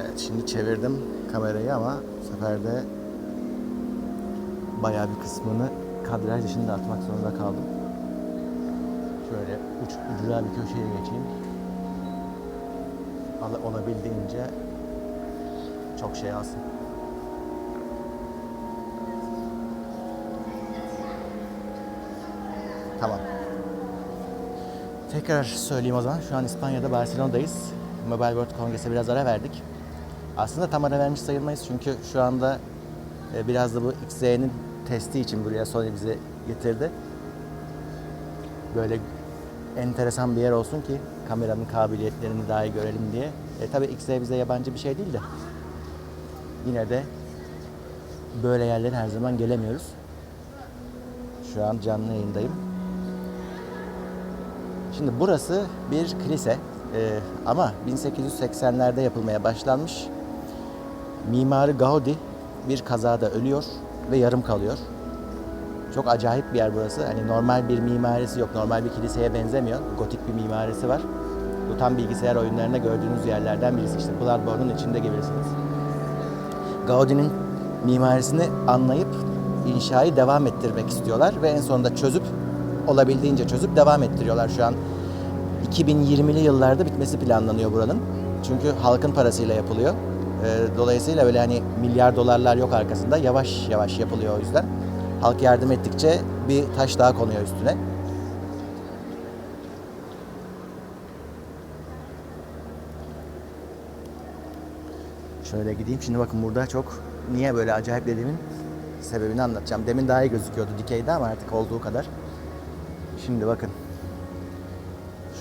Evet şimdi çevirdim kamerayı ama bu sefer de bayağı bir kısmını kadraj dışında atmak zorunda kaldım. Şöyle uç ucuna bir köşeye geçeyim. Ala- Olabildiğince çok şey alsın. Tamam. Tekrar söyleyeyim o zaman. Şu an İspanya'da Barcelona'dayız. Mobile World Congress'e biraz ara verdik. Aslında tam ara vermiş sayılmayız çünkü şu anda e, biraz da bu XZ'nin testi için buraya Sony bizi getirdi. Böyle enteresan bir yer olsun ki kameranın kabiliyetlerini daha iyi görelim diye. E, tabii XZ bize yabancı bir şey değil de yine de böyle yerlere her zaman gelemiyoruz. Şu an canlı yayındayım. Şimdi burası bir kilise Ee, ama 1880'lerde yapılmaya başlanmış. Mimarı Gaudi bir kazada ölüyor ve yarım kalıyor. Çok acayip bir yer burası. Hani normal bir mimarisi yok. Normal bir kiliseye benzemiyor. Gotik bir mimarisi var. Bu tam bilgisayar oyunlarında gördüğünüz yerlerden birisi. İşte Bloodborne'un içinde gelirsiniz. Gaudi'nin mimarisini anlayıp inşayı devam ettirmek istiyorlar ve en sonunda çözüp olabildiğince çözüp devam ettiriyorlar şu an. 2020'li yıllarda bitmesi planlanıyor buranın. Çünkü halkın parasıyla yapılıyor. Ee, Dolayısıyla böyle hani milyar dolarlar yok arkasında. Yavaş yavaş yapılıyor o yüzden. Halk yardım ettikçe bir taş daha konuyor üstüne. Şöyle gideyim. Şimdi bakın burada çok niye böyle acayip dediğimin sebebini anlatacağım. Demin daha iyi gözüküyordu dikeyde ama artık olduğu kadar. Şimdi bakın.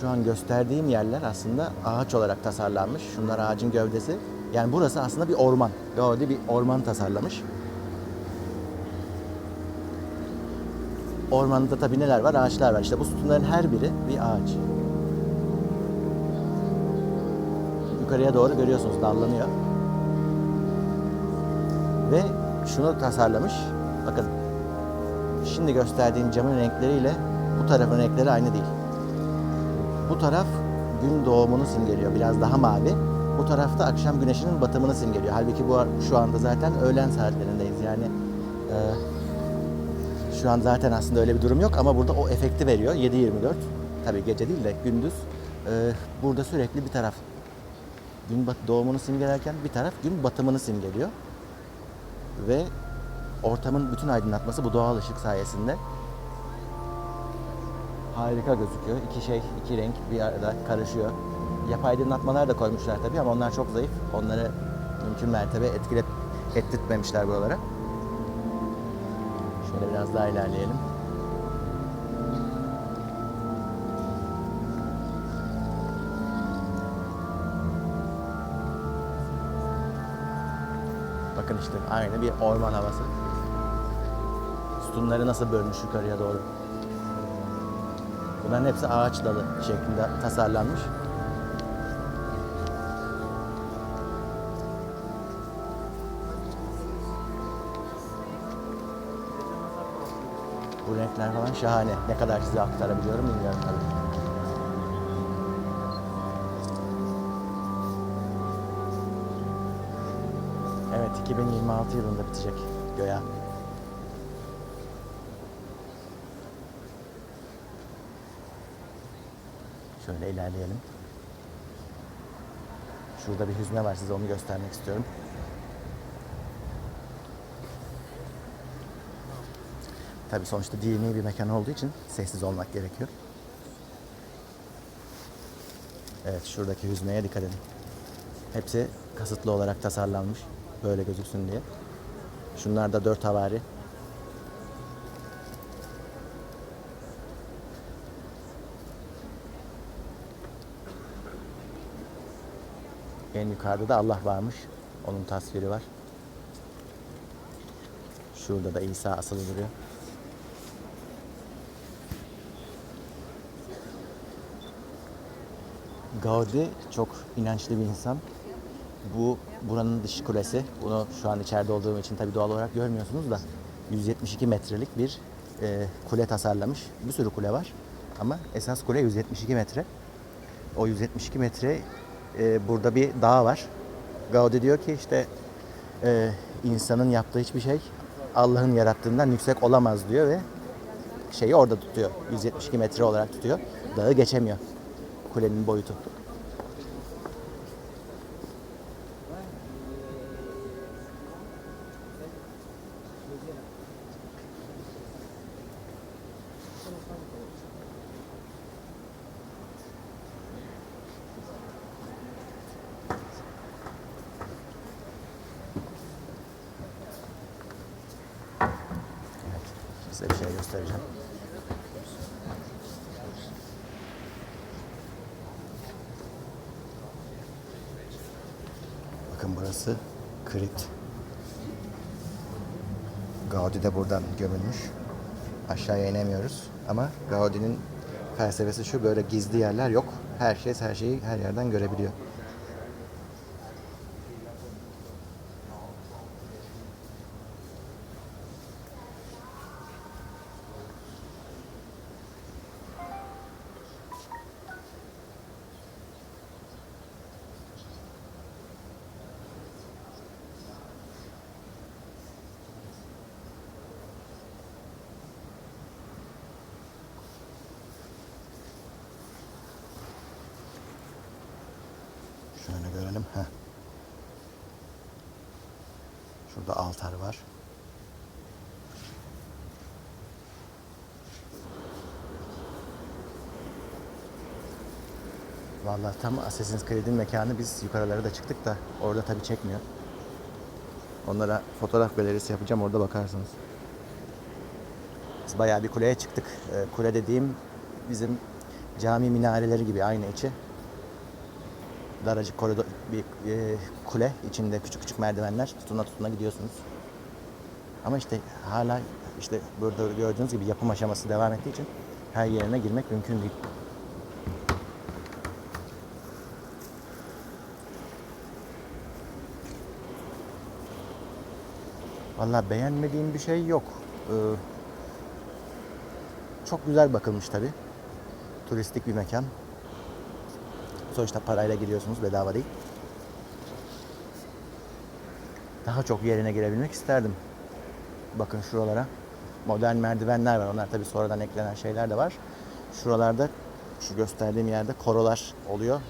Şu an gösterdiğim yerler aslında ağaç olarak tasarlanmış. Şunlar ağacın gövdesi. Yani burası aslında bir orman. Gaudi bir orman tasarlamış. Ormanda tabii neler var? Ağaçlar var. İşte bu sütunların her biri bir ağaç. Yukarıya doğru görüyorsunuz dallanıyor. Ve şunu tasarlamış. Bakın. Şimdi gösterdiğim camın renkleriyle bu tarafın renkleri aynı değil. Bu taraf gün doğumunu simgeliyor. Biraz daha mavi. Bu tarafta akşam güneşinin batımını simgeliyor. Halbuki bu şu anda zaten öğlen saatlerindeyiz. Yani e, şu an zaten aslında öyle bir durum yok ama burada o efekti veriyor. 7-24. Tabii gece değil de gündüz. E, burada sürekli bir taraf gün bat doğumunu simgelerken bir taraf gün batımını simgeliyor. Ve ortamın bütün aydınlatması bu doğal ışık sayesinde harika gözüküyor. İki şey, iki renk bir arada karışıyor. Yapay aydınlatmalar da koymuşlar tabii ama onlar çok zayıf. Onları mümkün mertebe etkilet ettirtmemişler buralara. Şöyle biraz daha ilerleyelim. Bakın işte aynı bir orman havası. Sütunları nasıl bölmüş yukarıya doğru. Bunların hepsi ağaç dalı şeklinde tasarlanmış. Bu renkler falan şahane. Ne kadar size aktarabiliyorum bilmiyorum tabii. Evet 2026 yılında bitecek göya. Şöyle ilerleyelim. Şurada bir hüzme var size onu göstermek istiyorum. Tabii sonuçta dini bir mekan olduğu için sessiz olmak gerekiyor. Evet şuradaki hüzmeye dikkat edin. Hepsi kasıtlı olarak tasarlanmış. Böyle gözüksün diye. Şunlar da dört havari. En yukarıda da Allah varmış. Onun tasviri var. Şurada da İsa asılı duruyor. Gaudi çok inançlı bir insan. Bu buranın dış kulesi. Bunu şu an içeride olduğum için tabii doğal olarak görmüyorsunuz da 172 metrelik bir e, kule tasarlamış. Bir sürü kule var ama esas kule 172 metre. O 172 metre e, burada bir dağ var. Gaudi diyor ki işte e, insanın yaptığı hiçbir şey Allah'ın yarattığından yüksek olamaz diyor ve şeyi orada tutuyor. 172 metre olarak tutuyor. Dağı geçemiyor. Kulenin boyutu. Evet, size bir şey göstereceğim. Bakın burası Krit. Gaudi de buradan gömülmüş. Aşağıya inemiyoruz ama Gaudi'nin felsefesi şu böyle gizli yerler yok. Herkes her şeyi her yerden görebiliyor. Şöyle görelim. Heh. Şurada altar var. Vallahi tam Assassin's Creed'in mekanı biz yukarılara da çıktık da orada tabii çekmiyor. Onlara fotoğraf galerisi yapacağım orada bakarsınız. Biz bayağı bir kuleye çıktık. Ee, kule dediğim bizim cami minareleri gibi aynı içi daracık koridor bir e, kule içinde küçük küçük merdivenler tutuna tutuna gidiyorsunuz. Ama işte hala işte burada gördüğünüz gibi yapım aşaması devam ettiği için her yerine girmek mümkün değil. Vallahi beğenmediğim bir şey yok. Ee, çok güzel bakılmış tabi. Turistik bir mekan. Sonuçta parayla giriyorsunuz bedava değil. Daha çok yerine girebilmek isterdim. Bakın şuralara. Modern merdivenler var. Onlar tabii sonradan eklenen şeyler de var. Şuralarda şu gösterdiğim yerde korolar oluyor.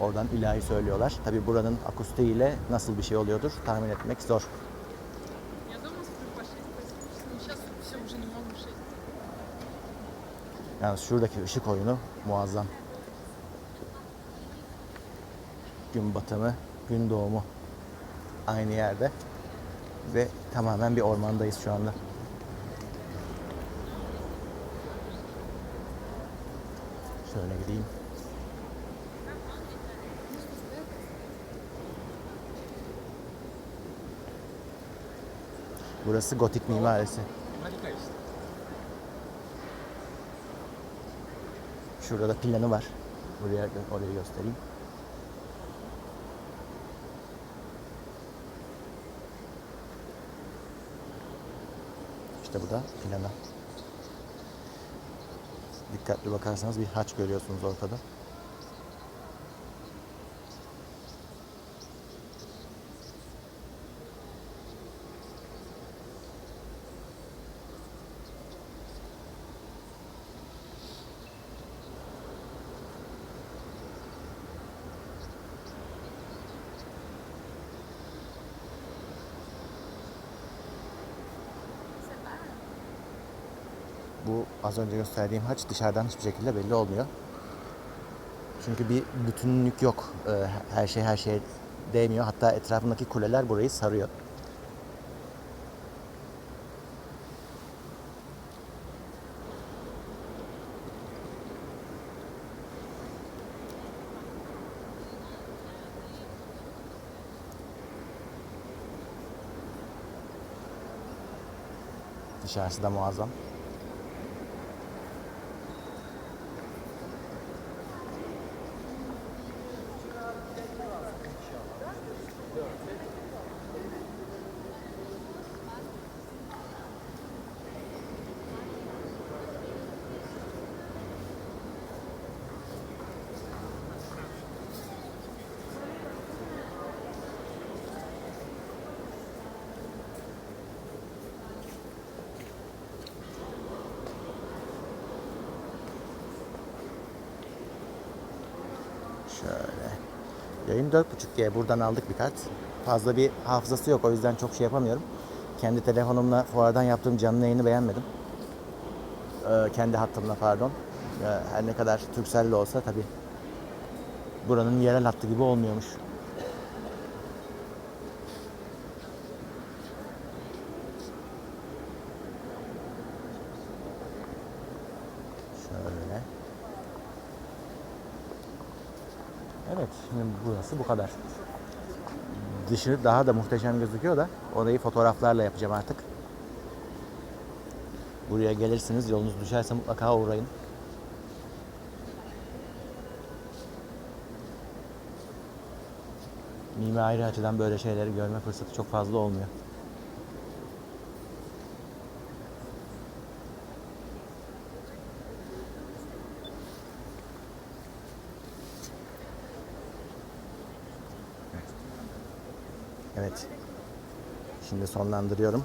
Oradan ilahi söylüyorlar. Tabii buranın akustiğiyle nasıl bir şey oluyordur tahmin etmek zor. Yani şuradaki ışık oyunu muazzam. Gün batımı, gün doğumu aynı yerde ve tamamen bir ormandayız şu anda. Şöyle gideyim. Burası gotik mimarisi. Şurada da planı var. Buraya orayı göstereyim. İşte bu da planı. Dikkatli bakarsanız bir haç görüyorsunuz ortada. Bu az önce gösterdiğim haç dışarıdan hiçbir şekilde belli olmuyor. Çünkü bir bütünlük yok. Ee, Her şey her şeye değmiyor. Hatta etrafındaki kuleler burayı sarıyor. Dışarısı da muazzam. Şöyle. Yayın 4.5G. Buradan aldık bir kart. Fazla bir hafızası yok. O yüzden çok şey yapamıyorum. Kendi telefonumla fuardan yaptığım canlı yayını beğenmedim. Ee, kendi hattımla pardon. Ee, her ne kadar Turkcell'le olsa tabi buranın yerel hattı gibi olmuyormuş. Şöyle. Evet, şimdi burası bu kadar. Dışı daha da muhteşem gözüküyor da orayı fotoğraflarla yapacağım artık. Buraya gelirsiniz, yolunuz düşerse mutlaka uğrayın. Mimari açıdan böyle şeyleri görme fırsatı çok fazla olmuyor. Evet. Şimdi sonlandırıyorum.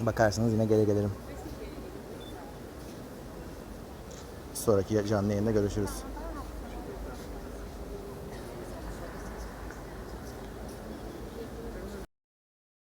Bakarsınız yine geri gelirim. Sonraki canlı yayında görüşürüz.